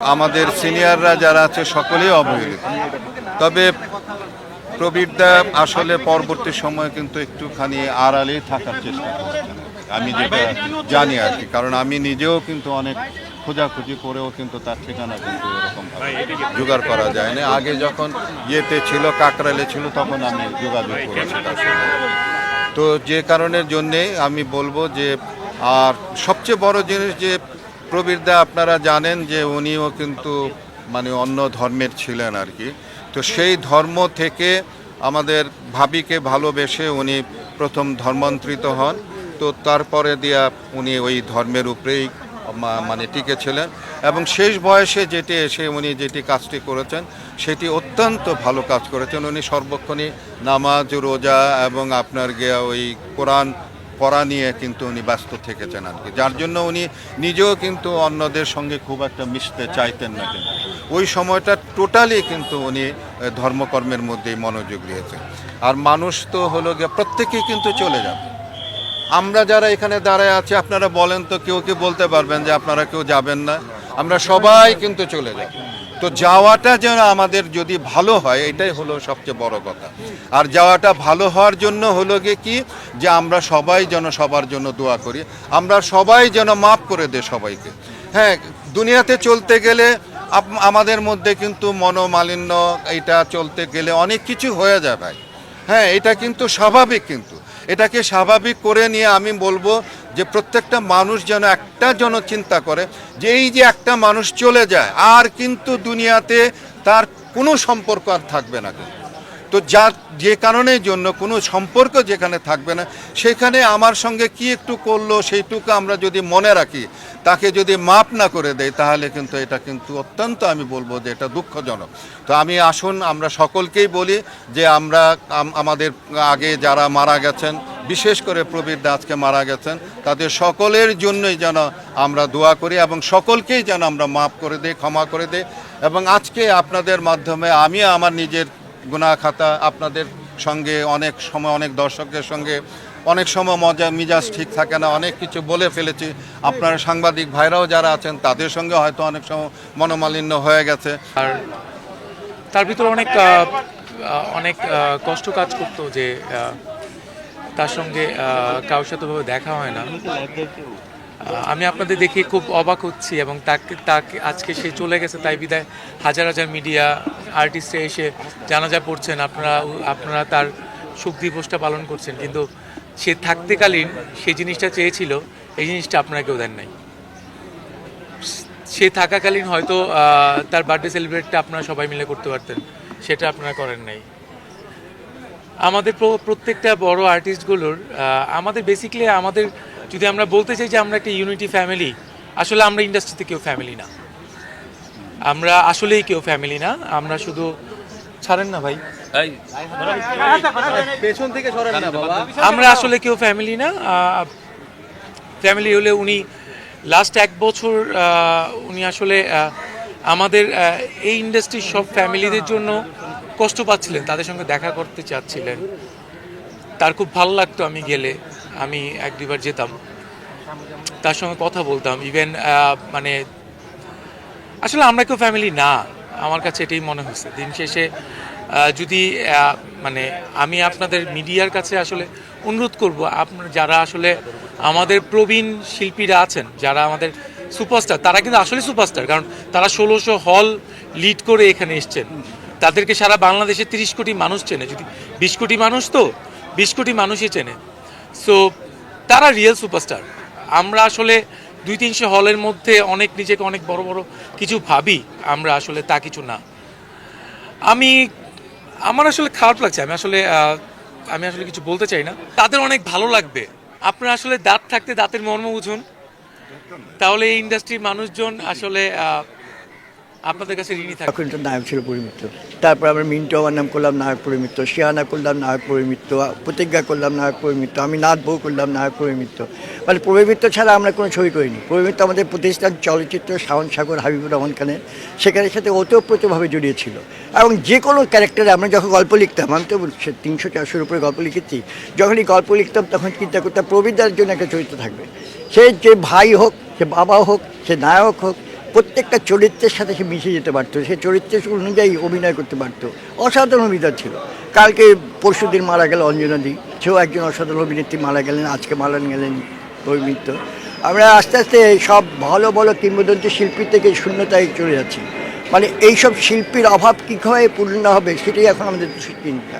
আমাদের সিনিয়ররা যারা আছে, সকলেই অবহেলিত। তবে প্রবীরদা আসলে পরবর্তী সময়ে কিন্তু একটুখানি আড়ালেই থাকার চেষ্টা করছেন। আমি যেটা জানি আর কি, কারণ আমি নিজেও কিন্তু অনেক খোঁজাখুঁজি করেও কিন্তু তার ঠিকানা কিন্তু এরকম জোগাড় করা যায় না আগে যখন ইয়েতে ছিল কাকরালে ছিল, তখন আমি যোগাযোগ করেছি তার সঙ্গে। তো যে কারণের জন্যে আমি বলব যে, আর সবচেয়ে বড় জিনিস যে প্রবীরদা, আপনারা জানেন যে উনিও কিন্তু মানে অন্য ধর্মের ছিলেন আর কি। তো সেই ধর্ম থেকে আমাদের ভাবিকে ভালোবেসে উনি প্রথম ধর্মান্তরিত হন। তো তারপরে দিয়া উনি ওই ধর্মের উপরেই মানে টিকে ছিলেন এবং শেষ বয়সে যেটি এসে উনি যেটি কাজটি করেছেন, সেটি অত্যন্ত ভালো কাজ করেছেন। উনি সর্বক্ষণই নামাজ, রোজা এবং আপনার গিয়া ওই কোরআন পড়া নিয়ে কিন্তু উনি ব্যস্ত থেকেছেন আর কি যার জন্য উনি নিজেও কিন্তু অন্যদের সঙ্গে খুব একটা মিশতে চাইতেন না কিন্তু। ওই সময়টা টোটালি কিন্তু উনি ধর্মকর্মের মধ্যেই মনোযোগ দিয়েছেন। আর মানুষ তো হলো গিয়ে প্রত্যেকেই কিন্তু চলে যাবে। আমরা যারা এখানে দাঁড়ায় আছি, আপনারা বলেন তো, কেউ কি বলতে পারবেন যে আপনারা কেউ যাবেন না? আমরা সবাই কিন্তু চলে যাব। তো যাওয়াটা যেন আমাদের যদি ভালো হয়, এটাই হলো সবচেয়ে বড় কথা। আর যাওয়াটা ভালো হওয়ার জন্য হলো গিয়ে কি? যে আমরা সবাই যেন সবার জন্য দোয়া করি। আমরা সবাই যেন মাফ করে দে সবাইকে। হ্যাঁ দুনিয়াতে চলতে গেলে আমাদের মধ্যে কিন্তু মনোমালিন্য, এটা চলতে গেলে অনেক কিছু হয়ে যায় ভাই। হ্যাঁ এটা কিন্তু স্বাভাবিক কিন্তু। এটাকে স্বাভাবিক করে নিয়ে আমি বলব যে প্রত্যেকটা মানুষ যেন একটা যেন চিন্তা করে যে এই যে একটা মানুষ চলে যায়, আর কিন্তু দুনিয়াতে তার কোনো সম্পর্ক আর থাকবে না কিন্তু। তো যার যে কারণের জন্য কোনো সম্পর্ক যেখানে থাকবে না, সেখানে আমার সঙ্গে কি একটু করল সেইটুকু আমরা যদি মনে রাখি, তাকে যদি মাপ না করে দেয় তাহলে কিন্তু এটা কিন্তু অত্যন্ত আমি বলব যে এটা দুঃখজনক। তো আমি আসুন, আমরা সকলকেই বলি যে আমরা আমাদের আগে যারা মারা গেছেন, বিশেষ করে প্রবীর আজকে মারা গেছেন, তাদের সকলের জন্যই যেন আমরা দোয়া করি এবং সকলকেই যেন আমরা মাফ করে দিই, ক্ষমা করে দিই। এবং আজকে আপনাদের মাধ্যমে আমি আমার নিজের গুনাহ খাতা আপনাদের সঙ্গে অনেক সময়, অনেক দর্শকের সঙ্গে অনেক সময় মজা, মিজাজ ঠিক থাকে না, অনেক কিছু বলে ফেলেছি। আপনার সাংবাদিক ভাইরাও যারা আছেন, তাদের সঙ্গে হয়তো অনেক সময় মনোমালিন্য হয়ে গেছে। আর তার ভিতরে অনেক অনেক কষ্ট কাজ করতো যে তার সঙ্গে কারোর সাথে দেখা হয় না। আমি আপনাদের দেখে খুব অবাক হচ্ছি এবং তাকে তাকে আজকে সে চলে গেছে, তাই বিদায়। হাজার হাজার মিডিয়া আর্টিস্টে এসে জানাজা পড়ছেন, আপনারা আপনারা তার সুখ দিবসটা পালন করছেন। কিন্তু সে থাকতেকালীন সে জিনিসটা চেয়েছিল, এই জিনিসটা আপনারা কেউ দেন নাই। সে থাকাকালীন হয়তো তার বার্থডে সেলিব্রেটটা আপনারা সবাই মিলে করতে পারতেন, সেটা আপনারা করেন নাই। আমাদের প্রত্যেকটা বড় আর্টিস্টগুলোর আমাদের বেসিক্যালি আমাদের যদি আমরা বলতে চাই যে আমরা একটা ইউনিটি ফ্যামিলি আসলে আমরা ইন্ডাস্ট্রিতে কেউ ফ্যামিলি না। আমরা আসলেই কেউ ফ্যামিলি না আমরা শুধু ছাড়েন না ভাই। পেছন থেকে সরেন না বাবা। আমরা আসলে কেউ ফ্যামিলি না ফ্যামিলি হলে উনি লাস্ট এক বছর উনি আসলে আমাদের এই ইন্ডাস্ট্রির সব ফ্যামিলিদের জন্য কষ্ট পাচ্ছিলেন, তাদের সঙ্গে দেখা করতে চাচ্ছিলেন। তার খুব ভালো লাগতো আমি গেলে, আমি এক দুবার যেতাম। তার সঙ্গে কথা বলতাম ইভেন মানে আসলে আমরা কেউ ফ্যামিলি না, আমার কাছে এটাই মনে হচ্ছে দিন শেষে যদি মানে আমি আপনাদের মিডিয়ার কাছে আসলে অনুরোধ করব, আপনার যারা আসলে আমাদের প্রবীণ শিল্পীরা আছেন, যারা আমাদের সুপারস্টার, তারা কিন্তু আসলে সুপারস্টার, কারণ তারা ষোলোশো হল লিড করে এখানে এসছেন। তাদেরকে সারা বাংলাদেশে তিরিশ কোটি মানুষ চেনে। যদি বিশ কোটি মানুষ তো, বিশ কোটি মানুষই চেনে। সো তারা রিয়েল সুপারস্টার আমরা আসলে দুই, তিনশো হলের মধ্যে অনেক নিজেকে অনেক বড় বড় কিছু ভাবি। আমরা আসলে তা কিছু না। আমি, আমার আসলে খারাপ লাগছে। আমি আসলে আমি আসলে কিছু বলতে চাই না। তাদের অনেক ভালো লাগবে। আপনারা আসলে দাঁত থাকতে দাঁতের মর্ম বুঝুন। তাহলে এই ইন্ডাস্ট্রির মানুষজন আসলে আপনাদের কাছে ঋণী তখন তো নায়ক ছিল পরিমিত্র তারপর আমরা মিন্টু আমার নাম করলাম নায়ক পরিমিত্র শিয়ানা করলাম নায়ক পরিমিত্র প্রতিজ্ঞা করলাম নায়ক পরিমিত্র আমি নাথ বউ করলাম নায়ক পরিমিত্র মানে পরিমিত্র ছাড়া আমরা কোনো ছবি করিনি। পরিমিত্র আমাদের প্রতিষ্ঠান চলচ্চিত্র শাওন সাগর হাবিবুর রহমান খানের সেখানের সাথে ওতপ্রোতভাবে জড়িয়ে ছিল। এবং যে কোনো ক্যারেক্টারে আমরা যখন গল্প লিখতাম, আমি তো তিনশো চারশোর উপরে গল্প লিখেছি যখনই গল্প লিখতাম তখন চিন্তা করতাম প্রবীরদার জন্য একটা চরিত্র থাকবে। সে যে ভাই হোক, সে বাবা হোক, সে নায়ক হোক প্রত্যেকটা চরিত্রের সাথে সে মিশে যেতে পারতো, সে চরিত্রের অনুযায়ী অভিনয় করতে পারতো। অসাধারণ অভিনয় ছিল। কালকে পরশুদিন মারা গেল অঞ্জনা দি সেও একজন অসাধারণ অভিনেত্রী, মারা গেলেন, আজকে মারা গেলেন পরিমিত্র আমরা আস্তে আস্তে সব ভালো ভালো কিংবদন্তি শিল্পী থেকে শূন্যতায় চলে যাচ্ছি। মানে এইসব শিল্পীর অভাব কীভাবে পূর্ণ হবে, সেটাই এখন আমাদের চিন্তা